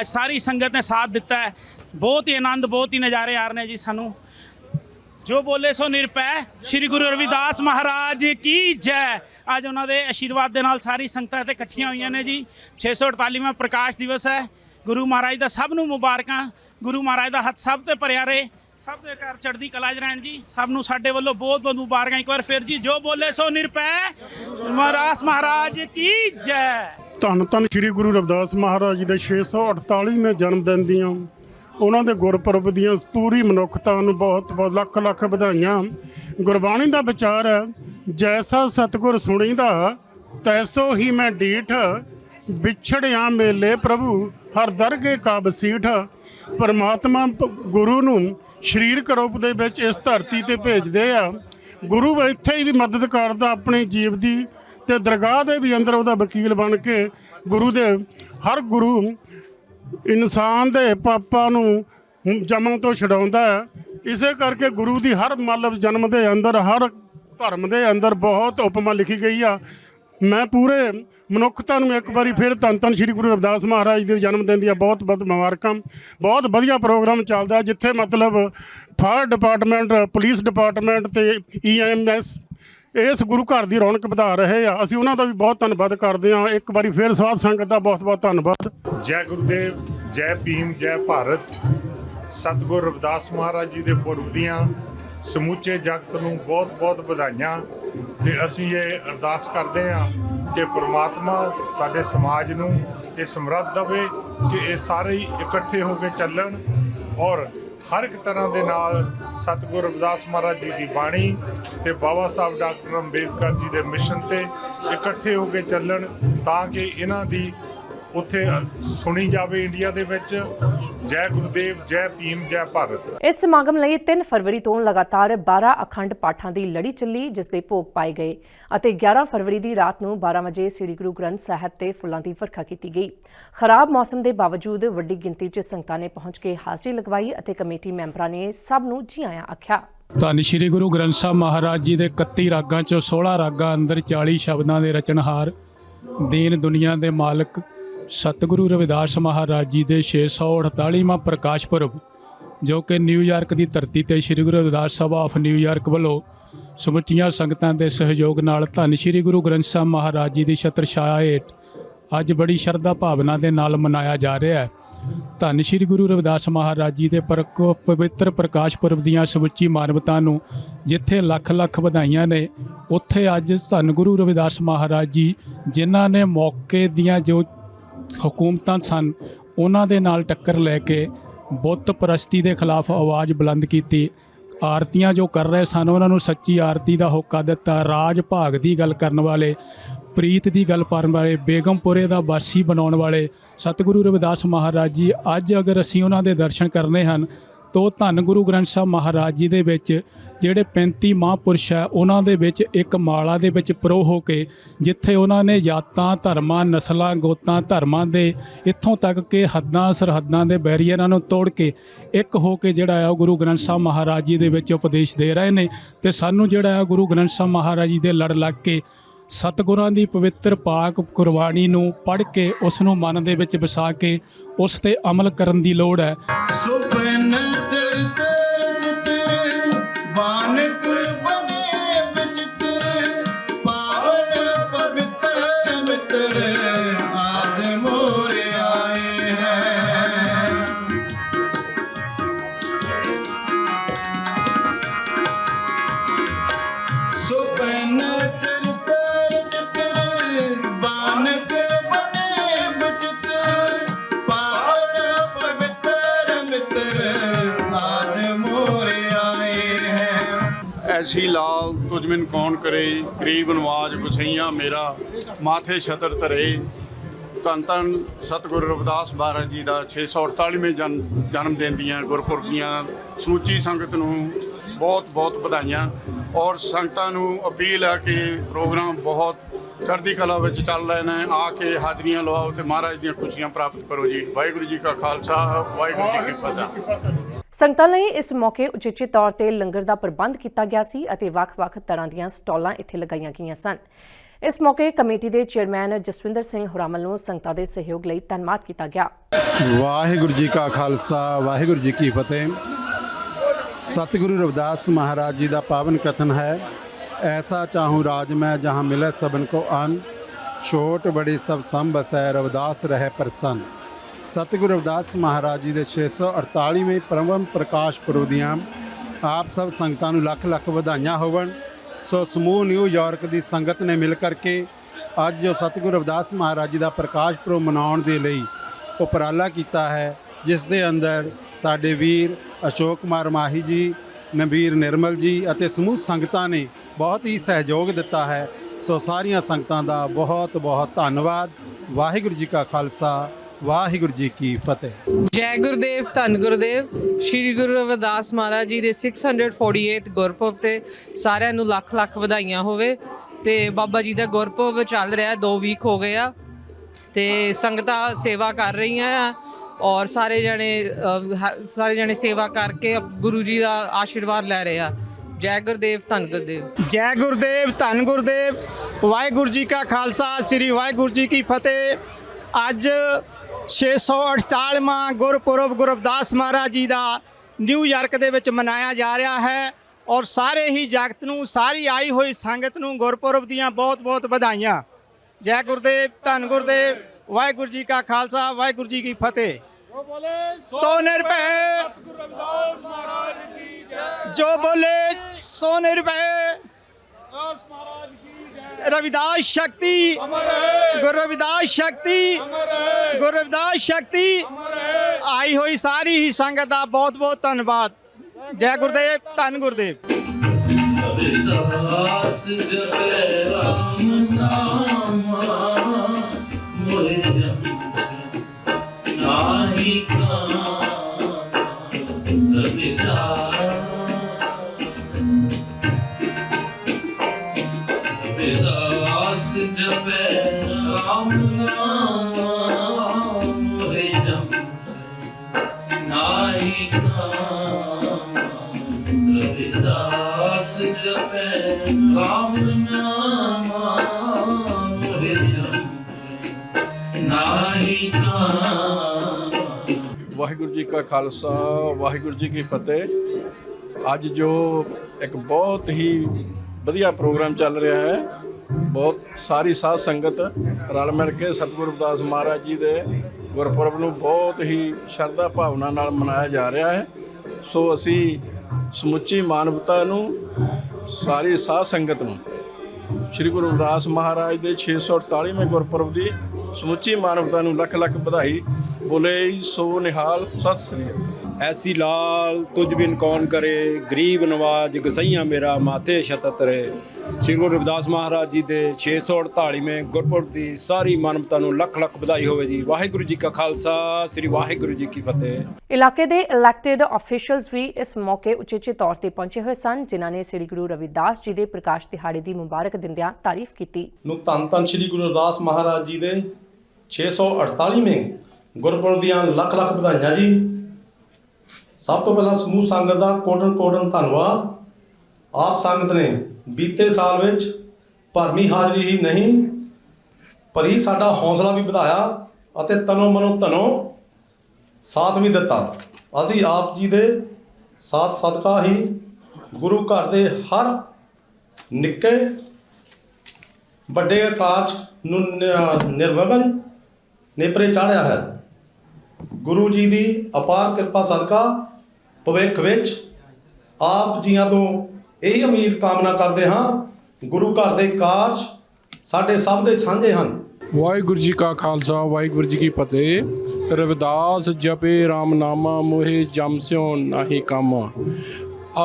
ਅੱਜ ਸਾਰੀ ਸੰਗਤ ਨੇ ਸਾਥ ਦਿੱਤਾ ਹੈ ਬਹੁਤ ਹੀ ਆਨੰਦ ਬਹੁਤ ਹੀ ਨਜ਼ਾਰੇ ਆ ਰਹੇ ਨੇ ਜੀ ਸਾਨੂੰ ਜੋ ਬੋਲੇ ਸੋ ਨਿਰਪੈ। ਸ੍ਰੀ ਗੁਰੂ ਰਵਿਦਾਸ ਮਹਾਰਾਜ ਕੀ ਜੈ। ਅੱਜ ਉਹਨਾਂ ਦੇ ਆਸ਼ੀਰਵਾਦ ਦੇ ਨਾਲ ਸਾਰੀ ਸੰਗਤਾਂ ਇੱਥੇ ਇਕੱਠੀਆਂ ਹੋਈਆਂ ਨੇ ਜੀ। 648ਵਾਂ ਪ੍ਰਕਾਸ਼ ਦਿਵਸ ਹੈ। ਗੁਰੂ ਮਹਾਰਾਜ ਦਾ ਸਭ ਨੂੰ ਮੁਬਾਰਕਾਂ। ਗੁਰੂ ਮਹਾਰਾਜ ਦਾ ਹੱਥ ਸਭ ਤੇ ਭਰਿਆ ਰਹੇ। ਸਭ ਦੇ ਘਰ ਚੜ੍ਹਦੀ ਕਲਾ 'ਚ ਰਹਿਣ ਜੀ। ਸਭ ਨੂੰ ਸਾਡੇ ਵੱਲੋਂ ਬਹੁਤ ਬਹੁਤ ਮੁਬਾਰਕਾਂ। ਇੱਕ ਵਾਰ ਫਿਰ ਜੀ, ਜੋ ਬੋਲੇ ਸੋ ਨਿਰਪੈ। ਮਹਾਰਾਜ ਮਹਾਰਾਜ ਕੀ ਜੈ। ਧੰਨ ਧੰਨ ਸ੍ਰੀ ਗੁਰੂ ਰਵਿਦਾਸ ਮਹਾਰਾਜ ਜੀ ਦੇ 648ਵੇਂ ਜਨਮ ਦਿਨ ਦੀਆਂ। ਉਹਨਾਂ ਦੇ ਗੁਰਪੁਰਬ ਦੀਆਂ ਪੂਰੀ ਮਨੁੱਖਤਾ ਨੂੰ ਬਹੁਤ ਬਹੁਤ ਲੱਖ ਲੱਖ ਵਧਾਈਆਂ। ਗੁਰਬਾਣੀ ਦਾ ਵਿਚਾਰ ਹੈ, ਜੈਸਾ ਸਤਿਗੁਰ ਸੁਣੀਦਾ, ਤੈਸੋ ਹੀ ਮੈਂ ਡੀਠ, ਵਿਛੜਿਆ ਮੇਲੇ ਪ੍ਰਭੂ, ਹਰ ਦਰਗੇ ਕਾ ਬਸੀਠ ਪਰਮਾਤਮਾ ਗੁਰੂ ਨੂੰ ਸਰੀਰਕ ਰੂਪ ਦੇ ਵਿੱਚ ਇਸ ਧਰਤੀ ਤੇ ਭੇਜਦੇ ਆ। ਗੁਰੂ ਇੱਥੇ ਹੀ ਵੀ ਮਦਦ ਕਰਦਾ ਆਪਣੀ ਜੀਵ ਦੀ ਤੇ ਦਰਗਾਹ ਦੇ ਵੀ ਅੰਦਰ ਉਹਦਾ ਵਕੀਲ ਬਣ ਕੇ ਗੁਰੂ ਦੇ ਹਰ ਗੁਰੂ ਇਨਸਾਨ ਦੇ ਪਾਪਾਂ ਨੂੰ ਜਮਨ ਤੋਂ ਛਡਾਉਂਦਾ ਹੈ। ਇਸੇ ਕਰਕੇ ਗੁਰੂ ਦੀ ਹਰ ਮਤਲਬ ਜਨਮ ਦੇ ਅੰਦਰ, ਹਰ ਧਰਮ ਦੇ ਅੰਦਰ ਬਹੁਤ ਉਪਮਾ ਲਿਖੀ ਗਈ ਆ। ਮੈਂ ਪੂਰੇ ਮਨੁੱਖਤਾ ਨੂੰ ਇੱਕ ਵਾਰੀ ਫਿਰ ਧੰਨ ਧੰਨ ਸ਼੍ਰੀ ਗੁਰੂ ਰਵਿਦਾਸ ਮਹਾਰਾਜ ਦੇ ਜਨਮ ਦਿਨ ਦੀਆਂ ਬਹੁਤ ਬਹੁਤ ਮੁਬਾਰਕਾਂ। ਬਹੁਤ ਵਧੀਆ ਪ੍ਰੋਗਰਾਮ ਚੱਲਦਾ ਜਿੱਥੇ ਮਤਲਬ ਫਾਇਰ ਡਿਪਾਰਟਮੈਂਟ, ਪੁਲਿਸ ਡਿਪਾਰਟਮੈਂਟ ਤੇ ਈਐਮਐਸ ਇਸ ਗੁਰੂ ਘਰ ਦੀ ਰੌਣਕ ਵਧਾ ਰਹੇ ਆ। ਅਸੀਂ ਉਹਨਾਂ ਦਾ ਵੀ ਬਹੁਤ ਧੰਨਵਾਦ ਕਰਦੇ ਹਾਂ। ਇੱਕ ਵਾਰੀ ਫਿਰ ਸਾਧ ਸੰਗਤ ਦਾ ਬਹੁਤ ਬਹੁਤ ਧੰਨਵਾਦ। ਜੈ ਗੁਰਦੇਵ, ਜੈ ਭੀਮ, ਜੈ ਭਾਰਤ। ਸਤਿਗੁਰ ਰਵਿਦਾਸ ਮਹਾਰਾਜ ਜੀ ਦੇ ਪੁਰਬ ਦੀਆਂ ਸਮੁੱਚੇ ਜਗਤ ਨੂੰ ਬਹੁਤ-ਬਹੁਤ ਵਧਾਈਆਂ। ਤੇ ਅਸੀਂ ਇਹ ਅਰਦਾਸ ਕਰਦੇ ਹਾਂ ਕਿ ਪ੍ਰਮਾਤਮਾ ਸਾਡੇ ਸਮਾਜ ਨੂੰ ਇਹ ਸਮਰੱਥ ਦੇਵੇ ਕਿ ਇਹ ਸਾਰੇ ਹੀ ਇਕੱਠੇ ਹੋ ਕੇ ਚੱਲਣ ਔਰ ਹਰ ਇੱਕ ਤਰ੍ਹਾਂ ਦੇ ਨਾਲ ਸਤਿਗੁਰ ਰਵਿਦਾਸ ਮਹਾਰਾਜ ਜੀ ਦੀ ਬਾਣੀ ਤੇ ਬਾਬਾ ਸਾਹਿਬ ਡਾਕਟਰ ਅੰਬੇਦਕਰ ਜੀ ਦੇ ਮਿਸ਼ਨ ਤੇ ਇਕੱਠੇ ਹੋ ਕੇ ਚੱਲਣ ਤਾਂ ਕਿ ਇਹਨਾਂ ਦੀ ਉੱਥੇ ਸੁਣੀ ਜਾਵੇ ਇੰਡੀਆ ਦੇ ਵਿੱਚ। ਜੈ ਗੁਰਦੇਵ ਜੈ ਭੀਮ ਜੈ ਭਾਰਤ। ਇਸ ਸਮਾਗਮ ਲਈ 3 ਫਰਵਰੀ ਤੋਂ ਲਗਾਤਾਰ 12 ਅਖੰਡ ਪਾਠਾਂ ਦੀ ਲੜੀ ਚੱਲੀ ਜਿਸ ਦੇ ਭੋਗ ਪਾਏ ਗਏ ਅਤੇ 11 ਫਰਵਰੀ ਦੀ ਰਾਤ ਨੂੰ 12 ਵਜੇ ਸ੍ਰੀ ਗੁਰੂ ਗ੍ਰੰਥ ਸਾਹਿਬ ਤੇ ਫੁੱਲਾਂ ਦੀ ਵਰਖਾ ਕੀਤੀ ਗਈ। ਖਰਾਬ ਮੌਸਮ ਦੇ ਬਾਵਜੂਦ ਵੱਡੀ ਗਿਣਤੀ 'ਚ ਸੰਗਤਾਂ ਨੇ ਪਹੁੰਚ ਕੇ ਹਾਜ਼ਰੀ ਲਗਵਾਈ ਅਤੇ ਕਮੇਟੀ ਮੈਂਬਰਾਂ ਨੇ ਸਭ ਨੂੰ ਜੀ ਆਇਆਂ ਆਖਿਆ। ਧੰਨ ਸ਼੍ਰੀ ਗੁਰੂ ਗ੍ਰੰਥ ਸਾਹਿਬ ਮਹਾਰਾਜ ਜੀ ਦੇ 31 ਰਾਗਾਂ ਚੋਂ 16 ਰਾਗਾਂ ਅੰਦਰ 40 ਸ਼ਬਦਾਂ ਦੇ ਰਚਨਹਾਰ ਦੀਨ ਦੁਨੀਆ ਦੇ ਮਾਲਕ ਸਤਿਗੁਰੂ ਰਵਿਦਾਸ ਮਹਾਰਾਜ ਜੀ ਦੇ 648ਵਾਂ ਪ੍ਰਕਾਸ਼ ਪੁਰਬ, ਜੋ ਕਿ ਨਿਊਯਾਰਕ ਦੀ ਧਰਤੀ ਤੇ Shri Guru Ravidas Sabha of New York ਵੱਲੋਂ ਸਮੁੱਚੀਆਂ ਸੰਗਤਾਂ ਦੇ ਸਹਿਯੋਗ ਨਾਲ ਧੰਨ ਸ਼੍ਰੀ ਗੁਰੂ ਗ੍ਰੰਥ ਸਾਹਿਬ ਮਹਾਰਾਜ ਜੀ ਦੀ ਛਤਰ ਛਾਇਆ ਹੇਠ ਅੱਜ ਬੜੀ ਸ਼ਰਧਾ ਭਾਵਨਾ ਦੇ ਨਾਲ ਮਨਾਇਆ ਜਾ ਰਿਹਾ ਹੈ। ਧੰਨ ਸ਼੍ਰੀ ਗੁਰੂ ਰਵਿਦਾਸ ਮਹਾਰਾਜ ਜੀ ਦੇ ਪ੍ਰਕੋ ਪਵਿੱਤਰ ਪ੍ਰਕਾਸ਼ ਪੁਰਬ ਦੀਆਂ ਸਮੁੱਚੀ ਮਾਨਵਤਾ ਨੂੰ ਜਿੱਥੇ ਲੱਖ ਲੱਖ ਵਧਾਈਆਂ ਨੇ, ਉੱਥੇ ਅੱਜ ਧੰਨ ਗੁਰੂ ਰਵਿਦਾਸ ਮਹਾਰਾਜ ਜੀ, ਜਿਨ੍ਹਾਂ ਨੇ ਮੌਕੇ ਦੀਆਂ ਜੋ ਹਕੂਮਤਾਂ ਸਨ। ਉਹਨਾਂ ਦੇ ਨਾਲ ਟੱਕਰ ਲੈ ਕੇ ਬੁੱਤ ਪ੍ਰਸਤੀ ਦੇ ਖਿਲਾਫ ਆਵਾਜ਼ ਬੁਲੰਦ ਕੀਤੀ। ਆਰਤੀਆਂ ਜੋ ਕਰ ਰਹੇ ਸਨ, ਉਹਨਾਂ ਨੂੰ ਸੱਚੀ ਆਰਤੀ ਦਾ ਹੋਕਾ ਦਿੱਤਾ। ਰਾਜ ਭਾਗ ਦੀ ਗੱਲ ਕਰਨ ਵਾਲੇ, ਪ੍ਰੀਤ ਦੀ ਗੱਲ ਕਰਨ ਵਾਲੇ, ਬੇਗਮਪੁਰੇ ਦਾ ਵਾਸੀ ਬਣਾਉਣ ਵਾਲੇ ਸਤਿਗੁਰੂ ਰਵਿਦਾਸ ਮਹਾਰਾਜ ਜੀ, ਅੱਜ ਅਗਰ ਅਸੀਂ ਉਹਨਾਂ ਦੇ ਦਰਸ਼ਨ ਕਰਨੇ ਹਨ, ਤੋ ਧੰਨ ਗੁਰੂ ਗ੍ਰੰਥ ਸਾਹਿਬ ਮਹਾਰਾਜ ਜੀ ਦੇ ਵਿੱਚ ਜਿਹੜੇ 35 ਮਹਾਂਪੁਰਸ਼ ਹੈ, ਉਹਨਾਂ ਦੇ ਵਿੱਚ ਇੱਕ ਮਾਲਾ ਦੇ ਵਿੱਚ ਪ੍ਰੋ ਹੋ ਕੇ ਜਿੱਥੇ ਉਹਨਾਂ ਨੇ ਜਾਤਾਂ, ਧਰਮਾਂ, ਨਸਲਾਂ, ਗੋਤਾਂ, ਧਰਮਾਂ ਦੇ ਇੱਥੋਂ ਤੱਕ ਕਿ ਹੱਦਾਂ, ਸਰਹੱਦਾਂ ਦੇ ਬੈਰੀਅਰਾਂ ਨੂੰ ਤੋੜ ਕੇ ਇੱਕ ਹੋ ਕੇ ਜਿਹੜਾ ਆ ਉਹ ਗੁਰੂ ਗ੍ਰੰਥ ਸਾਹਿਬ ਮਹਾਰਾਜ ਜੀ ਦੇ ਵਿੱਚ ਉਪਦੇਸ਼ ਦੇ ਰਹੇ ਨੇ ਤੇ ਸਾਨੂੰ ਜਿਹੜਾ ਆ ਗੁਰੂ ਗ੍ਰੰਥ ਸਾਹਿਬ ਮਹਾਰਾਜ ਜੀ ਦੇ ਲੜ ਲੱਗ ਕੇ ਸਤਿਗੁਰਾਂ ਦੀ ਪਵਿੱਤਰ ਪਾਕ ਕੁਰਬਾਨੀ ਨੂੰ ਪੜ੍ਹ ਕੇ ਉਸ ਨੂੰ ਮਨ ਦੇ ਵਿੱਚ ਵਸਾ ਕੇ ਉਸ ਤੇ ਅਮਲ ਕਰਨ ਦੀ ਲੋੜ ਹੈ। ਸੁਪਨ ਲਾਲ ਕੌਣ ਕਰੇ? ਗਰੀਬ, ਨਵਾਜ ਗੁਸਈਆਂ ਮੇਰਾ ਮਾਥੇ ਛਤਰ ਧਰੇ। ਧੰਨ ਧੰਨ ਸਤਿਗੁਰੂ ਰਵਿਦਾਸ ਮਹਾਰਾਜ ਜੀ ਦਾ 648ਵੇਂ ਜਨਮ ਜਨਮ ਦਿਨ ਦੀਆਂ ਗੁਰਪੁਰਬ ਦੀਆਂ ਸਮੁੱਚੀ ਸੰਗਤ ਨੂੰ ਬਹੁਤ ਬਹੁਤ ਵਧਾਈਆਂ। ਔਰ ਸੰਗਤਾਂ ਨੂੰ ਅਪੀਲ ਹੈ ਕਿ ਪ੍ਰੋਗਰਾਮ ਬਹੁਤ ਚੜ੍ਹਦੀ ਕਲਾ ਵਿੱਚ ਚੱਲ ਰਹੇ ਨੇ ਆ ਕੇ ਹਾਜ਼ਰੀਆਂ ਲਵਾਓ ਤੇ ਮਹਾਰਾਜ ਦੀਆਂ ਖੁਸ਼ੀਆਂ ਪ੍ਰਾਪਤ ਕਰੋ ਜੀ। ਵਾਹਿਗੁਰੂ ਜੀ ਕਾ ਖਾਲਸਾ, ਵਾਹਿਗੁਰੂ ਜੀ ਕੀ ਫਤਿਹ। ਸੰਗਤਾਂ ਲਈ ਇਸ ਮੌਕੇ ਉਚੇਚੇ ਤੌਰ ਤੇ ਲੰਗਰ ਦਾ ਪ੍ਰਬੰਧ ਕੀਤਾ ਗਿਆ ਸੀ ਅਤੇ ਵੱਖ-ਵੱਖ ਤਰ੍ਹਾਂ ਦੀਆਂ ਸਟਾਲਾਂ ਇੱਥੇ ਲਗਾਈਆਂ ਗਈਆਂ ਸਨ। ਇਸ ਮੌਕੇ ਕਮੇਟੀ ਦੇ ਚੇਅਰਮੈਨ ਜਸਵਿੰਦਰ ਸਿੰਘ ਹੁਰਾਮਲ ਨੂੰ ਸੰਗਤਾਂ ਦੇ ਸਹਿਯੋਗ ਲਈ ਧੰਨਵਾਦ ਕੀਤਾ ਗਿਆ। ਵਾਹਿਗੁਰੂ ਜੀ ਕਾ ਖਾਲਸਾ, ਵਾਹਿਗੁਰੂ ਜੀ ਕੀ ਫਤਿਹ। ਸਤਿਗੁਰੂ ਰਵਿਦਾਸ ਮਹਾਰਾਜ ਜੀ ਦਾ ਪਾਵਨ ਕਥਨ ਹੈ, ਐਸਾ ਚਾਹੂੰ ਰਾਜ ਮੈਂ ਜਹਾਂ ਮਿਲੇ ਸਭਨ ਕੋ ਅਨ, ਛੋਟ ਬੜੀ ਸਭ ਸਮ ਬਸੈ ਰਵਿਦਾਸ ਰਹਿ ਪ੍ਰਸੰਨ। ਸਤਿਗੁਰੂ ਰਵਿਦਾਸ ਮਹਾਰਾਜ ਜੀ ਦੇ 648ਵੇਂ ਪਰਮਮ ਪ੍ਰਕਾਸ਼ ਪੁਰਬ ਦੀਆਂ ਆਪ ਸਭ ਸੰਗਤਾਂ ਨੂੰ ਲੱਖ ਲੱਖ ਵਧਾਈਆਂ ਹੋਵਣ। ਸੋ ਸਮੂਹ ਨਿਊਯਾਰਕ ਦੀ ਸੰਗਤ ਨੇ ਮਿਲ ਕਰਕੇ ਅੱਜ ਜੋ ਸਤਿਗੁਰੂ ਰਵਿਦਾਸ ਮਹਾਰਾਜ ਜੀ ਦਾ ਪ੍ਰਕਾਸ਼ ਪੁਰਬ ਮਨਾਉਣ ਦੇ ਲਈ ਉਪਰਾਲਾ ਕੀਤਾ ਹੈ, ਜਿਸ ਦੇ ਅੰਦਰ ਸਾਡੇ ਵੀਰ ਅਸ਼ੋਕ ਕੁਮਾਰ ਮਾਹੀ ਜੀ ਨਵੀਰ ਨਿਰਮਲ ਜੀ ਅਤੇ ਸਮੂਹ ਸੰਗਤਾਂ ਨੇ ਬਹੁਤ ਹੀ ਸਹਿਯੋਗ ਦਿੱਤਾ ਹੈ। ਸੋ ਸਾਰੀਆਂ ਸੰਗਤਾਂ ਦਾ ਬਹੁਤ ਬਹੁਤ ਧੰਨਵਾਦ। ਵਾਹਿਗੁਰੂ ਜੀ ਕਾ ਖਾਲਸਾ। ਵਾਹਿਗੁਰੂ ਜੀ ਕੀ ਫਤਿਹ। ਜੈ ਗੁਰਦੇਵ ਧੰਨ ਗੁਰਦੇਵ। ਸ਼੍ਰੀ ਗੁਰੂ ਰਵਿਦਾਸ ਮਹਾਰਾਜ ਜੀ ਦੇ 648th ਗੁਰਪੁਰਬ ਤੇ ਸਾਰਿਆਂ ਨੂੰ ਲੱਖ ਲੱਖ ਵਧਾਈਆਂ ਹੋਵੇ। ਤੇ ਬਾਬਾ ਜੀ ਦਾ ਗੁਰਪੁਰਬ ਚੱਲ ਰਿਹਾ 2 ਵੀਕ ਹੋ ਗਏ ਆ। ਤੇ ਸੰਗਤਾਂ ਸੇਵਾ ਕਰ ਰਹੀਆਂ ਆ ਔਰ ਸਾਰੇ ਜਣੇ ਅਹ, ਹ- ਸਾਰੇ ਜਣੇ ਸੇਵਾ ਕਰਕੇ ਗੁਰੂ ਜੀ ਦਾ ਆਸ਼ੀਰਵਾਦ ਲੈ ਰਹੇ ਆ। ਜੈ ਗੁਰਦੇਵ ਧੰਨ ਗੁਰਦੇਵ। ਜੈ ਗੁਰਦੇਵ ਧੰਨ ਗੁਰਦੇਵ। ਵਾਹਿਗੁਰੂ ਜੀ ਕਾ ਖਾਲਸਾ ਸ੍ਰੀ ਵਾਹਿਗੁਰੂ ਜੀ ਕੀ ਫਤਿਹ। ਅੱਜ 648ਵਾਂ ਗੁਰਪੁਰਬ ਗੁਰਬਦਾਸ ਮਹਾਰਾਜ ਜੀ ਦਾ ਨਿਊਯਾਰਕ ਦੇ ਵਿੱਚ ਮਨਾਇਆ ਜਾ ਰਿਹਾ ਹੈ ਔਰ ਸਾਰੇ ਹੀ ਜਗਤ ਨੂੰ, ਸਾਰੀ ਆਈ ਹੋਈ ਸੰਗਤ ਨੂੰ ਗੁਰਪੁਰਬ ਦੀਆਂ ਬਹੁਤ-ਬਹੁਤ ਵਧਾਈਆਂ। ਜੈ ਗੁਰਦੇਵ, ਧੰਨ ਗੁਰਦੇਵ, ਵਾਹਿਗੁਰੂ ਜੀ ਕਾ ਖਾਲਸਾ, ਵਾਹਿਗੁਰੂ ਜੀ ਕੀ ਫਤਿਹ। ਸੋ ਨਿਰਭੈ ਜੋ ਬੋਲੇ ਸੋ ਨਿਰਭੈ ਰਵਿਦਾਸ ਸ਼ਕਤੀ ਗੁਰੂ ਰਵਿਦਾਸ ਸ਼ਕਤੀ ਗੁਰੂ ਰਵਿਦਾਸ ਸ਼ਕਤੀ ਆਈ ਹੋਈ ਸਾਰੀ ਹੀ ਸੰਗਤ ਦਾ ਬਹੁਤ ਬਹੁਤ ਧੰਨਵਾਦ ਜੈ ਗੁਰਦੇਵ ਧੰਨ ਗੁਰਦੇਵ ਰਵਿਦਾਸ ਜਪੈ ਰਾਮ ਨਾਮਾ ਮੋਹਿ ਨਾਹੀ ਰਵਿਦਾਸ ਜਪੈ ਰਾਮ ਨਾਮਾ ਮੋਹਿ ਜਪੈ ਨਾਹੀ ਕਾਮ ਰਵਿਦਾਸ ਜਪੈ ਰਾਮ ਨਾਮਾ ਮੋਹਿ ਜਪੈ ਨਾਹੀ ਕਾਮ ਵਾਹਿਗੁਰੂ ਜੀ ਕਾ ਖਾਲਸਾ, ਵਾਹਿਗੁਰੂ ਜੀ ਕੀ ਫਤਿਹ। ਅੱਜ ਜੋ ਇੱਕ ਬਹੁਤ ਹੀ ਵਧੀਆ ਪ੍ਰੋਗਰਾਮ ਚੱਲ ਰਿਹਾ ਹੈ ਬਹੁਤ ਸਾਰੀ ਸਾਧ ਸੰਗਤ ਰਲ ਮਿਲ ਕੇ ਸਤਿਗੁਰੂ ਰਵਿਦਾਸ ਮਹਾਰਾਜ ਜੀ ਦੇ ਗੁਰਪੁਰਬ ਨੂੰ ਬਹੁਤ ਹੀ ਸ਼ਰਧਾ ਭਾਵਨਾ ਨਾਲ ਮਨਾਇਆ ਜਾ ਰਿਹਾ ਹੈ। ਸੋ ਅਸੀਂ ਸਮੁੱਚੀ ਮਾਨਵਤਾ ਨੂੰ, ਸਾਰੀ ਸਾਧ ਸੰਗਤ ਨੂੰ, ਸ੍ਰੀ ਗੁਰੂ ਰਵਿਦਾਸ ਮਹਾਰਾਜ ਦੇ 648ਵੇਂ ਗੁਰਪੁਰਬ ਦੀ ਸਮੁੱਚੀ ਮਾਨਵਤਾ ਨੂੰ ਲੱਖ ਲੱਖ ਵਧਾਈ ਬੋਲੇ ਸੋ ਨਿਹਾਲ ਸਤਿ ਸ੍ਰੀ ਅਕਾਲ। ਐਸੀ ਲਾਲ ਤੁਝ ਬਿਨ ਕੌਣ ਕਰੇ ਗਰੀਬ ਨਵਾਜ ਗਸਈਆਂ ਮੇਰਾ ਮਾਥੇ ਛਤਤ ਰਹੇ ਸ੍ਰੀ ਗੁਰੂ ਰਵਿਦਾਸ ਮਹਾਰਾਜ ਜੀ ਦੇ 648ਵੇਂ ਗੁਰਪੁਰਬ ਦੀ ਸਾਰੀ ਮਾਨਵਤਾ ਨੂੰ ਲੱਖ ਲੱਖ ਵਧਾਈ ਹੋਵੇ ਜੀ। ਵਾਹਿਗੁਰੂ ਜੀ ਕਾ ਖਾਲਸਾ ਸ੍ਰੀ ਵਾਹਿਗੁਰੂ ਜੀ ਕੀ ਫਤਿਹ। ਇਲਾਕੇ ਦੇ ਇਲੈਕਟਿਡ ਅਫੀਸ਼ੀਅਲਸ ਵੀ ਇਸ ਮੌਕੇ ਉਚੇਚੇ ਤੌਰ ਤੇ ਪਹੁੰਚੇ ਹੋਏ ਸਨ ਜਿਨ੍ਹਾਂ ਨੇ ਸ੍ਰੀ ਗੁਰੂ ਰਵਿਦਾਸ ਜੀ ਦੇ ਪ੍ਰਕਾਸ਼ ਦਿਹਾੜੇ ਦੀ ਮੁਬਾਰਕ ਦਿੰਦਿਆਂ ਤਾਰੀਫ ਕੀਤੀ। ਨੂੰ ਧੰਨ ਧੰਨ ਸ੍ਰੀ ਗੁਰੂ ਰਵਿਦਾਸ ਮਹਾਰਾਜ ਜੀ ਦੇ 648ਵੇਂ ਗੁਰਪੁਰਬ ਦੀਆਂ ਲੱਖ ਲੱਖ ਵਧਾਈਆਂ ਜੀ। ਸਭ ਤੋਂ ਪਹਿਲਾਂ ਸਮੂਹ ਸੰਗਤ ਦਾ ਕੋਟਨ ਕੋਟਨ ਧੰਨਵਾਦ। ਆਪ ਸੰਗਤ ਨੇ ਬੀਤੇ ਸਾਲ ਵਿੱਚ ਭਰਮੀ ਹਾਜ਼ਰੀ ਹੀ ਨਹੀਂ, ਪਰ ਹੀ ਸਾਡਾ ਹੌਸਲਾ ਵੀ ਵਧਾਇਆ ਅਤੇ ਤਨੋ ਮਨੋ ਧਨੋ ਸਾਥ ਵੀ ਦਿੱਤਾ। ਅਸੀਂ ਆਪ ਜੀ ਦੇ ਸਾਥ ਸਦਕਾ ਹੀ ਗੁਰੂ ਘਰ ਦੇ ਹਰ ਨਿੱਕੇ, ਵੱਡੇ ਕਾਰਜ ਨੂੰ ਨਿ- ਨੇਪਰੇ ਚਾੜਿਆ ਹੈ। ਗੁਰੂ ਜੀ ਦੀ ਅਪਾਰ ਕਿਰਪਾ ਸਦਕਾ ਭਵਿੱਖ ਵਿੱਚ ਆਪ ਜੀਆਂ ਤੋਂ ਇਹ ਉਮੀਦ ਕਾਮਨਾ ਕਰਦੇ ਹਾਂ, ਗੁਰੂ ਘਰ ਦੇ ਕਾਰਜ ਸਾਡੇ ਸਭ ਦੇ ਸਾਂਝੇ ਹਨ। ਵਾਹਿਗੁਰੂ ਜੀ ਕਾ ਖਾਲਸਾ, ਵਾਹਿਗੁਰੂ ਜੀ ਕੀ ਫਤਿਹ। ਰਵਿਦਾਸ ਜਪੇ RAM ਨਾਮਾ, ਮੋਹਿ ਜਮ ਸਿਉ ਨਾਹੀ ਕੰਮ।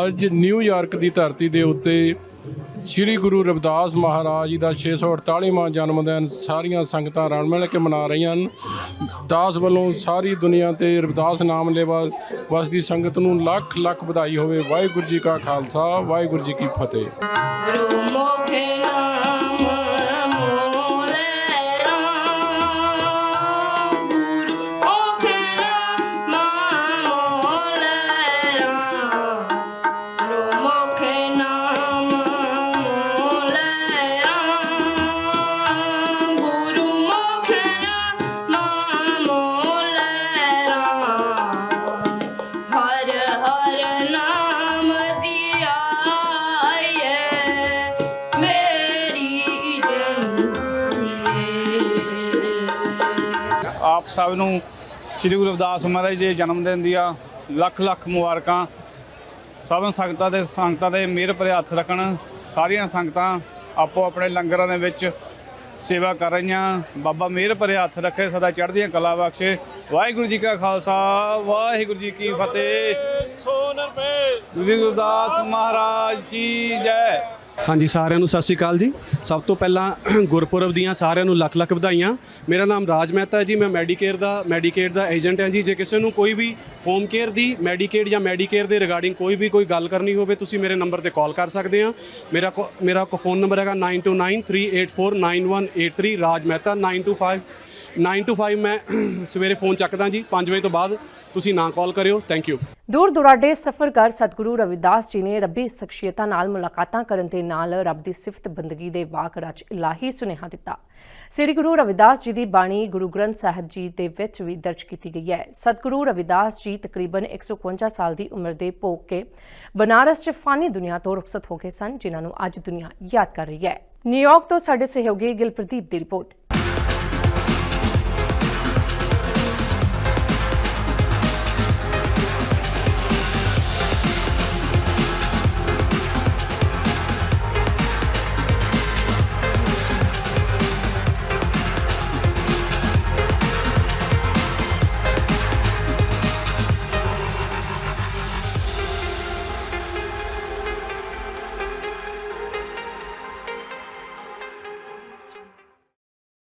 ਅੱਜ ਨਿਊਯਾਰਕ ਦੀ ਧਰਤੀ ਦੇ ਉੱਤੇ ਸ੍ਰੀ ਗੁਰੂ ਰਵਿਦਾਸ ਮਹਾਰਾਜ ਜੀ ਦਾ 648ਵਾਂ ਜਨਮ ਦਿਨ, ਸਾਰੀਆਂ ਸੰਗਤਾਂ ਰਲ ਮਿਲ ਕੇ ਮਨਾ ਰਹੀਆਂ ਹਨ। ਦਾਸ ਵੱਲੋਂ ਸਾਰੀ ਦੁਨੀਆ ਤੇ ਰਵਿਦਾਸ ਨਾਮ ਲੇਵਾ ਵਸਦੀ ਸੰਗਤ ਨੂੰ ਲੱਖ ਲੱਖ ਵਧਾਈ ਹੋਵੇ। ਵਾਹਿਗੁਰੂ ਜੀ ਕਾ ਖਾਲਸਾ, ਵਾਹਿਗੁਰੂ ਜੀ ਕੀ ਫਤਿਹ। ਸਭ ਨੂੰ ਸ੍ਰੀ ਗੁਰੂ ਰਵਿਦਾਸ ਮਹਾਰਾਜ ਦੇ ਜਨਮ ਦਿਨ ਦੀਆਂ ਲੱਖ ਲੱਖ ਮੁਬਾਰਕਾਂ। ਸਭ ਸੰਗਤਾਂ ਦੇ ਸੰਗਤਾਂ ਦੇ ਮਿਹਰ ਭਰੇ ਹੱਥ ਰੱਖਣ। ਸਾਰੀਆਂ ਸੰਗਤਾਂ ਆਪੋ ਆਪਣੇ ਲੰਗਰਾਂ ਦੇ ਵਿੱਚ ਸੇਵਾ ਕਰ ਰਹੀਆਂ। ਬਾਬਾ ਮਿਹਰ ਭਰੇ ਹੱਥ ਰੱਖੇ ਸਦਾ ਚੜ੍ਹਦੀਆਂ ਕਲਾ ਬਖਸ਼ੇ। ਵਾਹਿਗੁਰੂ ਜੀ ਕਾ ਖਾਲਸਾ ਵਾਹਿਗੁਰੂ ਜੀ ਕੀ ਫਤਿਹ। ਸੋ ਨਰਪੇ ਗੁਰੂ ਗੁਰਦਾਸ ਮਹਾਰਾਜ ਕੀ ਜੈ। ਹਾਂਜੀ, ਸਾਰਿਆਂ ਨੂੰ ਸਤਿ ਸ਼੍ਰੀ ਅਕਾਲ ਜੀ। ਸਭ ਤੋਂ ਪਹਿਲਾਂ ਗੁਰਪੁਰਬ ਦੀਆਂ ਸਾਰਿਆਂ ਨੂੰ ਲੱਖ ਲੱਖ ਵਧਾਈਆਂ। ਮੇਰਾ ਨਾਮ ਰਾਜ ਮਹਿਤਾ ਹੈ ਜੀ, ਮੈਂ ਮੈਡੀਕੇਅਰ ਦਾ ਮੈਡੀਕੇਅਰ ਦਾ ਏਜੰਟ ਹਾਂ ਜੀ। ਜੇ ਕਿਸੇ ਨੂੰ ਕੋਈ ਵੀ ਹੋਮ ਕੇਅਰ ਦੀ, ਮੈਡੀਕੇਅਰ ਜਾਂ ਮੈਡੀਕੇਅਰ ਦੇ ਰਿਗਾਰਡਿੰਗ ਕੋਈ ਵੀ ਕੋਈ ਗੱਲ ਕਰਨੀ ਹੋਵੇ, ਤੁਸੀਂ ਮੇਰੇ ਨੰਬਰ ਤੇ ਕਾਲ ਕਰ ਸਕਦੇ ਆ ਮੇਰਾ ਕੋ- ਮੇਰਾ ਕੋ ਫੋਨ ਨੰਬਰ ਹੈਗਾ 9293849183 ਰਾਜ ਮਹਿਤਾ 925 9 to 5 ਮੈਂ ਸਵੇਰੇ ਫੋਨ ਚੱਕਦਾ ਜੀ 5 ਵਜੇ ਤੋਂ ਬਾਅਦ ਤੁਸੀਂ ਨਾ ਕਾਲ ਕਰਿਓ ਥੈਂਕ ਯੂ ਦੂਰ ਦੁਰਾਡੇ ਸਫ਼ਰ ਕਰ ਸਤਿਗੁਰੂ ਰਵਿਦਾਸ ਜੀ ਨੇ ਰੱਬੀ ਸ਼ਖਸੀਅਤਾਂ ਨਾਲ ਮੁਲਾਕਾਤਾਂ ਕਰਨ ਦੇ ਨਾਲ ਰੱਬ ਦੀ ਸਿਫਤ ਬੰਦਗੀ ਦੇ ਵਾਕ ਰਚ ਇਲਾਹੀ ਸੁਨੇਹਾ ਦਿੱਤਾ। ਸ੍ਰੀ ਗੁਰੂ ਰਵਿਦਾਸ ਜੀ ਦੀ ਬਾਣੀ ਗੁਰੂ ਗ੍ਰੰਥ ਸਾਹਿਬ ਜੀ ਦੇ ਵਿੱਚ ਵੀ ਦਰਜ ਕੀਤੀ ਗਈ ਹੈ। ਸਤਿਗੁਰੂ ਰਵਿਦਾਸ ਜੀ ਤਕਰੀਬਨ 151 ਸਾਲ ਦੀ ਉਮਰ ਦੇ ਭੋਗ ਕੇ ਬਨਾਰਸ 'ਚ ਫਾਨੀ ਦੁਨੀਆ ਤੋਂ ਰੁਖਸਤ ਹੋ ਗਏ ਸਨ, ਜਿਨ੍ਹਾਂ ਨੂੰ ਅੱਜ ਦੁਨੀਆ ਯਾਦ ਕਰ ਰਹੀ ਹੈ। ਨਿਊਯਾਰਕ ਤੋਂ ਸਾਡੇ ਸਹਿਯੋਗੀ ਗਿਲਪ੍ਰਦੀਪ ਦੀ ਰਿਪੋਰਟ।